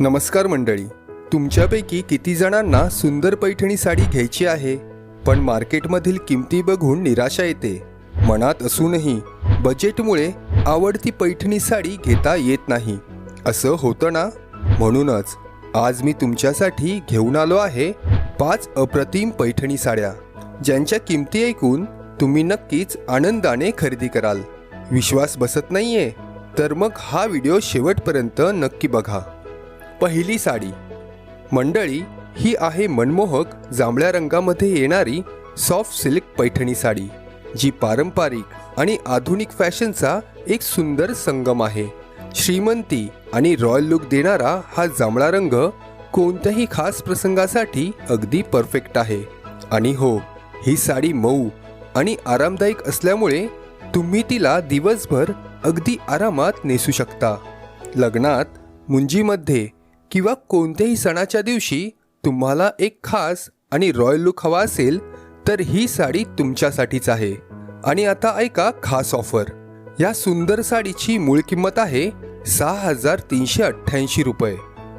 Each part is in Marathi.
नमस्कार मंडळी. तुमच्यापैकी किती जणांना सुंदर पैठणी साडी घ्यायची आहे? पण मार्केटमधील किमती बघून निराशा येते. मनात असूनही बजेटमुळे आवडती पैठणी साडी घेता येत नाही. असं होतं ना? म्हणूनच आज मी तुमच्यासाठी घेऊन आलो आहे पाच अप्रतिम पैठणी साड्या. ज्यांच्या किमती ऐकून तुम्ही नक्कीच आनंदाने खरेदी कराल. विश्वास बसत नाहीये? तर मग हा व्हिडिओ शेवटपर्यंत नक्की बघा. पहिली साडी. मंडळी ही आहे मनमोहक जांभळ्या रंगामध्ये येणारी सॉफ्ट सिल्क पैठणी साडी जी पारंपरिक आणि आधुनिक फॅशनचा एक सुंदर संगम आहे. श्रीमंती आणि रॉयल लुक देणारा हा जांभळा रंग कोणत्याही खास प्रसंगासाठी अगदी परफेक्ट आहे. आणि हो ही साडी मऊ आणि आरामदायक असल्यामुळे तुम्ही तिला दिवसभर अगदी आरामात नेसू शकता. लग्नात मुंजीमध्ये किंवा कोणत्याही सणाच्या दिवशी तुम्हाला एक खास आणि रॉयल लुक हवा असेल तर ही साडी तुमच्यासाठीच आहे. आणि आता ऐका खास ऑफर. या सुंदर साडीची मूळ किंमत आहे सहा हजार तीनशे अठ्ठ्याऐंशी रुपये.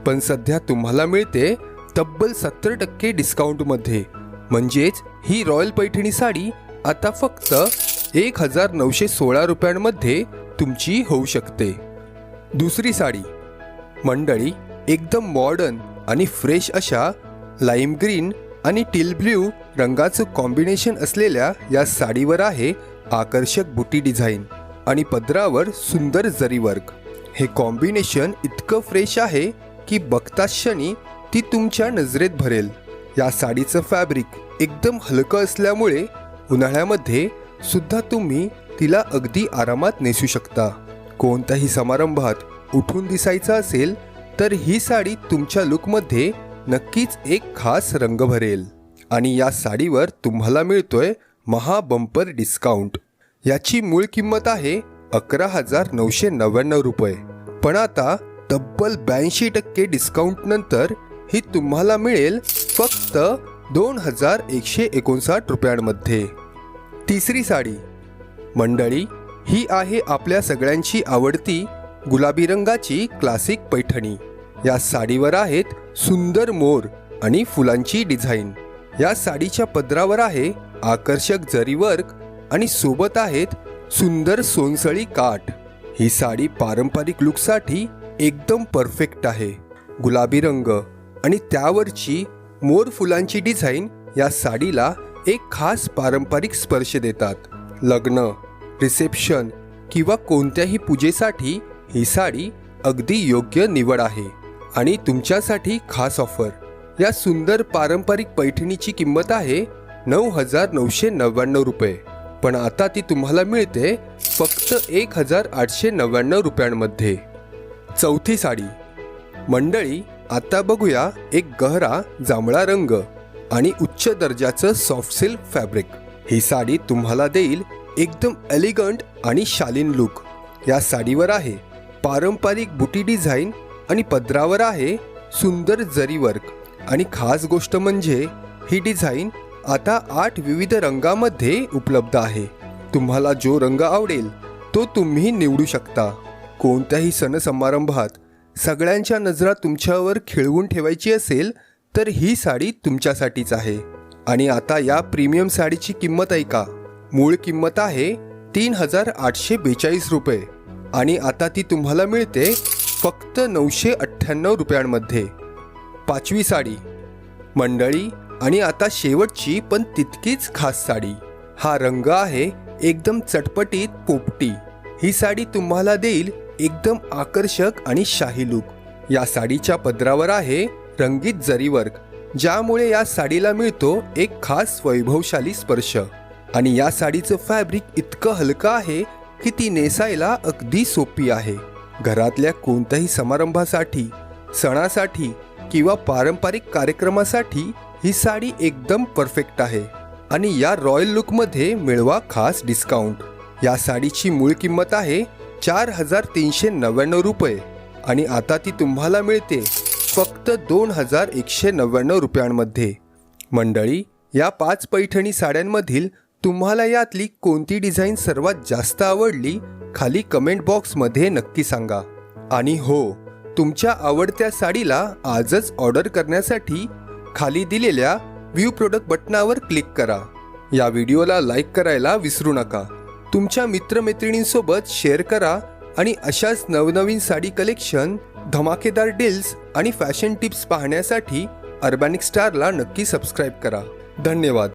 पण सध्या तुम्हाला मिळते तब्बल सत्तर टक्के डिस्काउंटमध्ये म्हणजेच ही रॉयल पैठणी साडी आता फक्त एक हजार नऊशे सोळा रुपयांमध्ये तुमची होऊ शकते. दुसरी साडी. मंडळी एकदम मॉडर्न आणि फ्रेश अशा लाईम ग्रीन आणि टिल ब्ल्यू रंगाचं कॉम्बिनेशन असलेल्या या साडीवर आहे आकर्षक बुटी डिझाईन आणि पदरावर सुंदर जरीवर्क हे कॉम्बिनेशन इतकं फ्रेश आहे की बघताच क्षणी ती तुमच्या नजरेत भरेल. या साडीचं फॅब्रिक एकदम हलकं असल्यामुळे उन्हाळ्यामध्ये सुद्धा तुम्ही तिला अगदी आरामात नेसू शकता. कोणत्याही समारंभात उठून दिसायचं असेल तर ही साडी तुमच्या लुकमध्ये नक्कीच एक खास रंग भरेल. आणि या साडीवर तुम्हाला मिळतोय महा बंपर डिस्काउंट. याची मूळ किंमत आहे अकरा हजार नऊशे नव्याण्णव रुपये. पण आता तब्बल ब्याऐंशी टक्के डिस्काउंट नंतर ही तुम्हाला मिळेल फक्त दोन हजार एकशे एकोणसाठ रुपयांमध्ये. तिसरी साडी. मंडळी ही आहे आपल्या सगळ्यांची आवडती गुलाबी रंगाची क्लासिक पैठणी. या साडीवर आहेत सुंदर मोर आणि फुलांची डिझाईन. या साडीच्या पदरावर आहे आकर्षक जरी वर्क आणि सोबत आहेत सुंदर सोनसळी काठ. ही साडी पारंपरिक लुकसाठी एकदम परफेक्ट आहे. गुलाबी रंग आणि त्यावरची मोर फुलांची डिझाईन या साडीला एक खास पारंपरिक स्पर्श देतात. लग्न रिसेप्शन किंवा कोणत्याही पूजेसाठी ही साडी अगदी योग्य निवड आहे. आणि तुमच्यासाठी खास ऑफर. या सुंदर पारंपरिक पैठणीची किंमत आहे नऊ हजार नऊशे नव्याण्णव रुपये. पण आता ती तुम्हाला मिळते फक्त एक हजार आठशे नव्याण्णव रुपयांमध्ये. चौथी साडी. मंडळी आता बघूया एक गहरा जांभळा रंग आणि उच्च दर्जाचं सॉफ्ट सिल्क फॅब्रिक ही साडी तुम्हाला देईल एकदम एलिगंट आणि शालीन लुक या साडीवर आहे पारंपरिक बुटी डिझाईन आणि पदरावर आहे सुंदर जरी वर्क. आणि खास गोष्ट म्हणजे ही डिझाईन आता आठ विविध रंगामध्ये उपलब्ध आहे. तुम्हाला जो रंग आवडेल तो तुम्ही निवडू शकता. कोणत्याही सण समारंभात सगळ्यांच्या नजरा तुमच्यावर खिळवून ठेवायची असेल तर ही साडी तुमच्यासाठीच आहे. आणि आता या प्रीमियम साडीची किंमत ऐका मूळ किंमत आहे तीन हजार आठशे बेचाळीस रुपये. आणि आता ती तुम्हाला मिळते फक्त नऊशे अठ्ठ्याण्णव रुपयांमध्ये. पाचवी साडी. मंडळी आणि आता शेवटची पण तितकीच खास साडी. हा रंग आहे एकदम चटपटीत पोपटी. ही साडी तुम्हाला देईल एकदम आकर्षक आणि शाही लुक या साडीच्या पदरावर आहे रंगीत जरीवर्क ज्यामुळे या साडीला मिळतो एक खास वैभवशाली स्पर्श. आणि या साडीचं फॅब्रिक इतकं हलकं आहे की ती नेसायला अगदी सोपी आहे. घरातल्या कोणत्याही समारंभासाठी सणासाठी किंवा पारंपरिक कार्यक्रमासाठी ही साडी एकदम परफेक्ट आहे. आणि या रॉयल लुकमध्ये मिळवा खास डिस्काउंट. या साडीची मूळ किंमत आहे चार हजार तीनशे नव्याण्णव रुपये. आणि आता ती तुम्हाला मिळते फक्त दोन हजार एकशे नव्याण्णव रुपयांमध्ये. मंडळी या पाच पैठणी साड्यांमधील तुम्हाला यातली कोणती डिझाईन सर्वात जास्त आवडली खाली कमेंट बॉक्समध्ये नक्की सांगा. आणि हो तुमच्या आवडत्या साडीला आजच ऑर्डर करण्यासाठी खाली दिलेल्या व्ह्यू प्रोडक्ट बटनावर क्लिक करा. या व्हिडिओला लाईक करायला विसरू नका. तुमच्या मित्रमैत्रिणींसोबत शेअर करा आणि अशाच नवनवीन साडी कलेक्शन धमाकेदार डील्स आणि फॅशन टिप्स पाहण्यासाठी अर्बॅनिक स्टारला नक्की सबस्क्राईब करा. धन्यवाद.